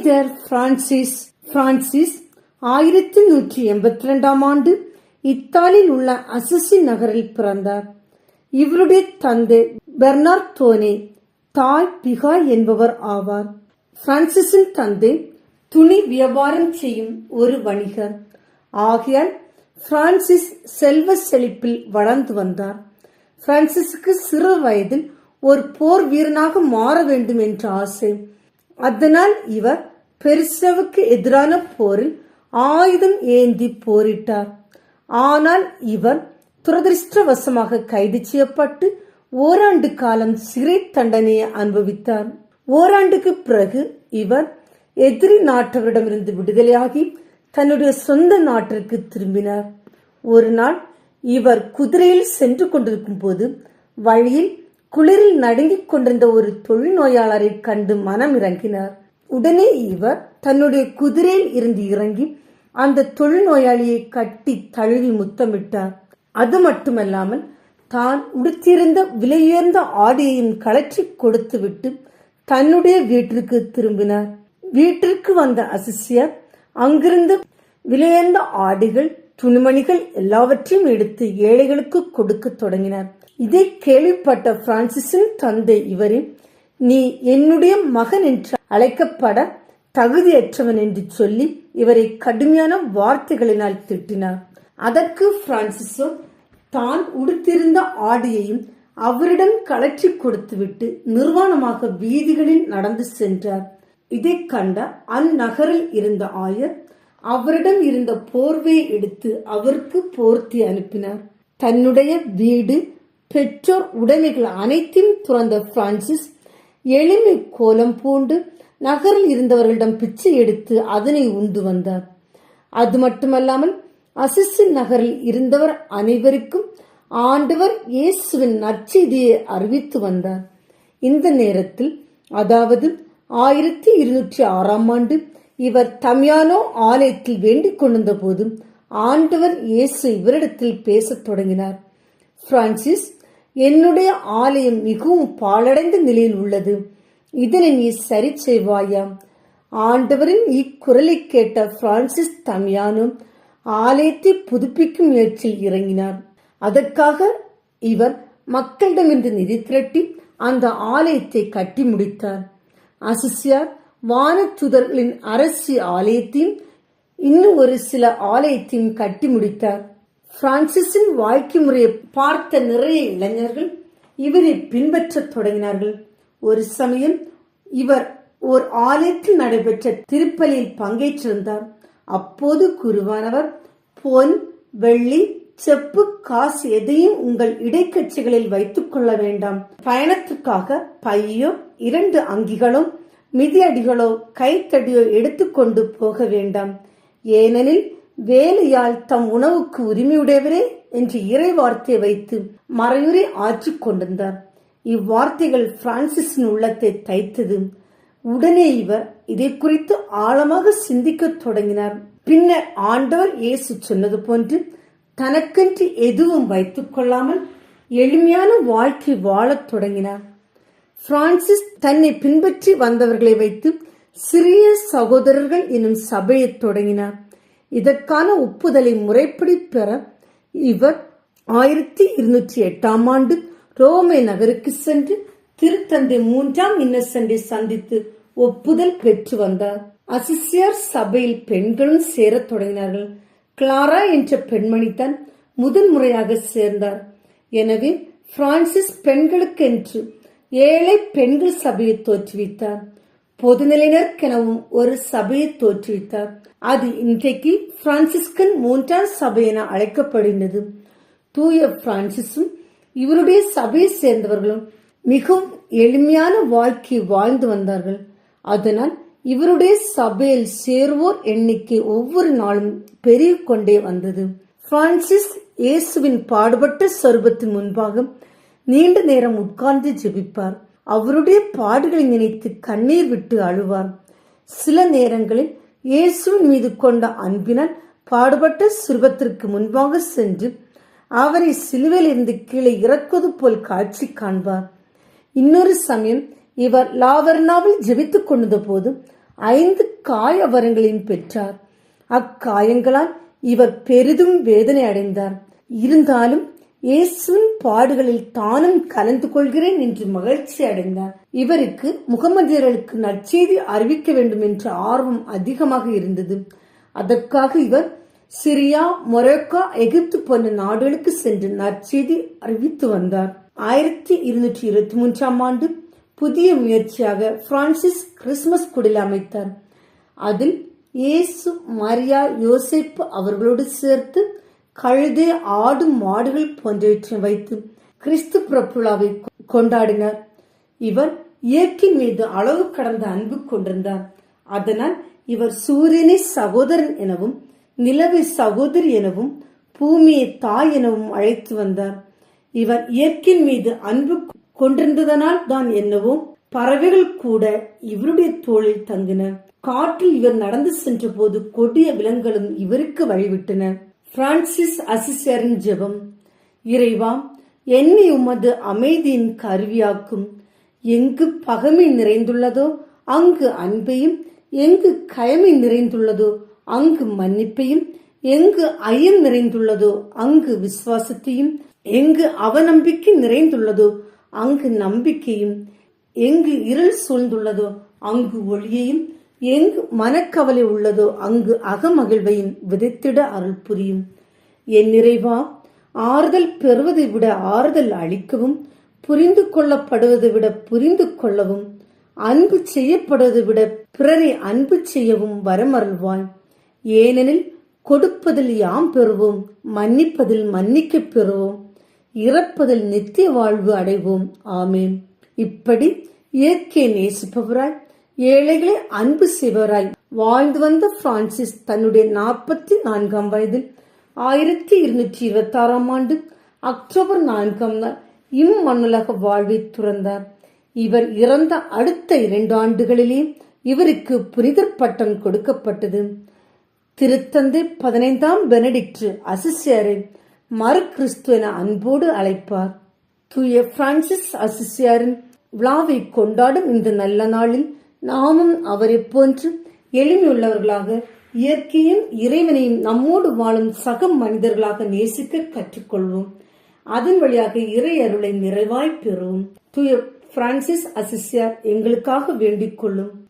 புனிதர் Francis Francis ஆயிரத்தி நூற்றி எண்பத்தி ரெண்டாம் ஆண்டு இத்தாலியில் உள்ள அசசி நகரில் பிறந்தார். இவருடைய தந்தை பெர்னார்ட் தோனே தாய் பிகா என்பவர் ஆவார். பிரான்சிஸின் தந்தை துணி வியாபாரம் செய்யும் ஒரு வணிகர். ஆகையால் பிரான்சிஸ் செல்வ செழிப்பில் வளர்ந்து வந்தார். பிரான்சிஸுக்கு சிறு வயதில் ஒரு போர் வீரனாக மாற வேண்டும் என்ற ஆசை. அதனால் இவர் பெருசவுக்கு எதிரான போரில் ஆயுதம் ஏந்தி போரிட்டார். ஆனால் இவர் துரதிருஷ்டவசமாக கைது செய்யப்பட்டு ஓராண்டு காலம் சிறை தண்டனையை அனுபவித்தார். ஓராண்டுக்கு பிறகு இவர் எதிரி நாட்டவரிடமிருந்து விடுதலையாகி தன்னுடைய சொந்த நாட்டிற்கு திரும்பினார். ஒரு நாள் இவர் குதிரையில் சென்று கொண்டிருக்கும் போது வழியில் குளிரில் நடுங்கிக் கொண்டிருந்த ஒரு தொழில்நோயாளரை கண்டு மனம் இறங்கினார் உடனே இவர் தன்னுடைய குதிரையில் இருந்து இறங்கி அந்த தொழில்நோயாளியை கட்டி தழுவி முத்தமிட்டார். அது மட்டுமல்லாமல் தான் உடுத்தியிருந்த விலையுயர்ந்த ஆடையையும் கலற்றி கொடுத்துவிட்டு தன்னுடைய வீட்டிற்கு திரும்பினார். வீட்டிற்கு வந்த அசிசியர் அங்கிருந்து விலையுயர்ந்த ஆடைகள் துணிமணிகள் எல்லாவற்றையும் எடுத்து ஏழைகளுக்கு கொடுக்க தொடங்கினார். இதை கேள்விப்பட்ட பிரான்சிஸின் தந்தை இவரின் நீ என்னுடைய மகன் என்று அழைக்கப்பட தகுதியற்றவன் என்று சொல்லி இவரை கடுமையான வார்த்தைகளினால் திட்டினார். அதற்கு பிரான்சிஸோ தான் உடுத்திருந்த ஆடையையும் அவரிடம் கலற்றி கொடுத்துவிட்டு நிர்வாணமாக வீதிகளில் நடந்து சென்றார். இதை கண்ட அந்நகரில் இருந்த ஆயர் அவரிடம் இருந்த போர்வையை எடுத்து அவருக்கு போர்த்தி அனுப்பினார். தன்னுடைய வீடு பெற்றோர் உடைமைகள் அனைத்தையும் துறந்த பிரான்சிஸ் எளிமை கோலம் பூண்டு நகரில் இருந்தவர்களிடம் பிச்சை எடுத்து அதனை உண்டு வந்தார். அது மட்டுமல்லாமல் அசிசின் நகரில் இருந்தவர் அனைவருக்கும் ஆண்டவர் இயேசுவின் நற்செய்தியை அறிவித்து வந்தார். இந்த நேரத்தில் அதாவது ஆயிரத்தி இருநூற்றி ஆறாம் ஆண்டு இவர் தமியானோ ஆலயத்தில் வேண்டிக் கொண்டிருந்த போது ஆண்டவர் இயேசு இவரிடத்தில் பேசத் தொடங்கினார். பிரான்சிஸ் என்னுடைய ஆலயம் மிகவும் பாழடைந்த நிலையில் உள்ளது. இதனை நீ சரி செய்வாயா? ஆண்டவரின் இக்குரலை கேட்ட பிரான்சிஸ் தமியானும் ஆலயத்தை புதுப்பிக்கும் முயற்சியில் இறங்கினார். அதற்காக இவர் மக்களிடமிருந்து நிதி திரட்டி அந்த ஆலயத்தை கட்டி முடித்தார். அசிசியார் வானத்துதர்களின் அரசு ஆலயத்தையும் இன்னும் ஒரு சில ஆலயத்தையும் கட்டி முடித்தார். பிரான்சிஸின் வாழ்க்கை முறையை பார்த்த நிறைய இளைஞர்கள் இவரை பின்பற்றத் தொடங்கினார்கள். ஒரு சமயம் இவர் ஓர் ஆலயத்தில் நடைபெற்ற திருப்பலியில் பங்கேற்றிருந்தார். அப்போது குருவானவர் பொன் வெள்ளி செப்பு காசு எதையும் உங்கள் இடைக்கட்சிகளில் வைத்துக் கொள்ள வேண்டாம். பயணத்துக்காக பையோ இரண்டு அங்கிகளோ மிதியடிகளோ கைத்தடியோ எடுத்துக்கொண்டு போக வேண்டாம். ஏனெனில் வேலையால் தம் உணவுக்கு உரிமையுடையவரே என்று இறை வார்த்தையை வைத்து மறையுரை ஆற்றிக் கொண்டிருந்தார். இவ்வார்த்தைகள் பிரான்சிஸின் உள்ளத்தை தைத்தது. உடனே இவர் இதை குறித்து ஆழமாக சிந்திக்கத் தொடங்கினார். பின்னர் ஆண்டவர் இயேசு சொன்னது போன்று தனக்கென்று எதுவும் வைத்துக் கொள்ளாமல் எளிமையான வாழ்க்கை வாழத் தொடங்கினார். பிரான்சிஸ் தன்னை பின்பற்றி வந்தவர்களை வைத்து சிறிய சகோதரர்கள் எனும் சபையை தொடங்கினார். இதற்கான ஒப்புதலை முறைப்படி பெற இவர் ஆயிரத்தி இருநூற்றி எட்டாம் ஆண்டு ரோமை நகருக்கு சென்று திருத்தந்தை மூன்றாம் இன்னசென்டை சந்தித்து ஒப்புதல் பெற்று வந்தார். அசிசியார் சபையில் பெண்களும் சேரத் தொடங்கினார்கள். கிளாரா என்ற பெண்மணித்தான் முதல் முறையாக சேர்ந்தார். எனவே பிரான்சிஸ் பெண்களுக்கென்று ஏழை பெண்கள் சபையை தோற்றுவித்தார். பொதுநிலையினருக்கெனவும் ஒரு சபையை தோற்றுவித்தார். அது இன்றைக்கு பிரான்சிஸ்கன் மூன்றாம் சபை என அழைக்கப்படுகிறது தூய பிரான்சிஸும் இவருடைய சபையை சேர்ந்தவர்களும் மிகவும் எளிமையான வாழ்க்கை வாழ்ந்து வந்தார்கள். அதனால் இவருடைய சபையில் சேர்வோர் எண்ணிக்கை ஒவ்வொரு நாளும் பெருகி கொண்டே வந்தது. பிரான்சிஸ் இயேசுவின் பாடுபட்ட சொருபத்தின் முன்பாக நீண்ட நேரம் உட்கார்ந்து ஜெபிப்பார். அவருடைய பாடுகளை நினைத்து கண்ணீர் விட்டு அழுவார். சில நேரங்களில் இயேசுவின் மீது கொண்ட அன்பினால் பாடுபட்ட சுருபத்திற்கு முன்பாக சென்று அவரை சிலுவையில் இருந்து கீழே இறக்குவது போல் காட்சி காண்பார். இன்னொரு சமயம் இவர் லாவர்னாவில் ஜெபித்துக் கொண்டிருந்த போது ஐந்து காயவரங்களையும் பெற்றார். அக்காயங்களால் இவர் பெரிதும் வேதனை அடைந்தார். இருந்தாலும் இயேசுவின் பாடுகளில் தானும் கலந்து கொள்கிறேன் என்று மகிழ்ச்சி அடைந்தார். இவருக்கு முகமதியர்களுக்கு நற்செய்தி அறிவிக்க வேண்டும் என்ற ஆர்வம் அதிகமாக இருந்தது. அதற்காக இவர் சிரியா மொரோக்கா எகிப்து போன்ற நாடுகளுக்கு சென்று நற்செய்தி அறிவித்து வந்தார். ஆயிரத்தி இருநூற்றி இருபத்தி மூன்றாம் ஆண்டு புதிய முயற்சியாக பிரான்சிஸ் கிறிஸ்துமஸ் குடில் அமைத்தார். அதில் இயேசு மரியா யோசிப்பு அவர்களோடு சேர்த்து கழுது ஆடு மாடுகள் போன்றவற்றை வைத்து கிறிஸ்து பிறப்புலாவை கொண்டாடினார். இவர் இயற்கை மீது அளவு கடந்த அன்பு கொண்டிருந்தார். அதனால் இவர் சூரியனை சகோதரன் எனவும் நிலவை சகோதரி எனவும் பூமியை தாய் எனவும் அழைத்து வந்தார். இவர் இயற்கையின் மீது அன்பு கொண்டிருந்ததனால் தான் என்னவோ பறவைகள் கூட இவருடைய தோளில் தங்கின. காற்றில் இவர் நடந்து சென்ற போது கொடிய விலங்குகளும் இவருக்கு வழிவிட்டன. பிரான்சிஸ் அசிசரின் ஜெபம். இறைவா என்னை உமது அமைதியின் கருவியாக்கும். எங்கு பகமை நிறைந்துள்ளதோ அங்கு அன்பையும் எங்கு கயமை நிறைந்துள்ளதோ அங்கு மன்னிப்பையும் எங்கு ஐயம் நிறைந்துள்ளதோ அங்கு விசுவாசத்தையும் எங்கு அவநம்பிக்கை நிறைந்துள்ளதோ அங்கு நம்பிக்கையும் எங்கு இருள் சூழ்ந்துள்ளதோ அங்கு ஒளியையும் எங்கு மனக்கவலை உள்ளதோ அங்கு அகமகிழ்வையும் விதைத்திட அருள் புரியும். என் நிறைவா ஆறுதல் பெறுவதை விட ஆறுதல் அளிக்கவும் புரிந்து கொள்ளப்படுவதை விட புரிந்து கொள்ளவும் அன்பு செய்யப்படுவதை விட பிறரை அன்பு செய்யவும் வரமருள்வாய். ஏனெனில் கொடுப்பதில் யாம் பெறுவோம் மன்னிப்பதில் மன்னிக்கப் பெறுவோம் இறப்பதில் நித்திய வாழ்வு அடைவோம். ஆமேன். இப்படி இயற்கை நேசிப்பவராய் ஏழைகளை அன்பு செய்வராய் வாழ்ந்து வந்த பிரான்சிஸ் தன்னுடைய நாற்பத்தி நான்காம் வயதில் ஆயிரத்தி இருநூற்றி இருபத்தி ஆறாம் ஆண்டு அக்டோபர் நான்காம் நாள் இம்மண்ணுலக வாழ்வை துறந்தார். இவர் இறந்த அடுத்த இரண்டு ஆண்டுகளிலே இவருக்கு புனிதர் பட்டம் கொடுக்கப்பட்டது. திருத்தந்தை பதினைந்தாம் பெனடிக்ட் அசிசியாரை மறு கிறிஸ்து என அன்போடு அழைப்பார். தூய பிரான்சிஸ் அசிசியாரின் விழாவை கொண்டாடும் இந்த நல்ல நாளில் நாமும் அவரை போன்று எளிமையுள்ளவர்களாக இயற்கையும் இறைவனையும் நம்மோடு வாழும் சக மனிதர்களாக நேசிக்க கற்றுக்கொள்வோம். அதன் வழியாக இறை அருளை நிறைவாய் பெறுவோம். தூய பிரான்சிஸ் அசிசியார் எங்களுக்காக வேண்டிக் கொள்ளும்.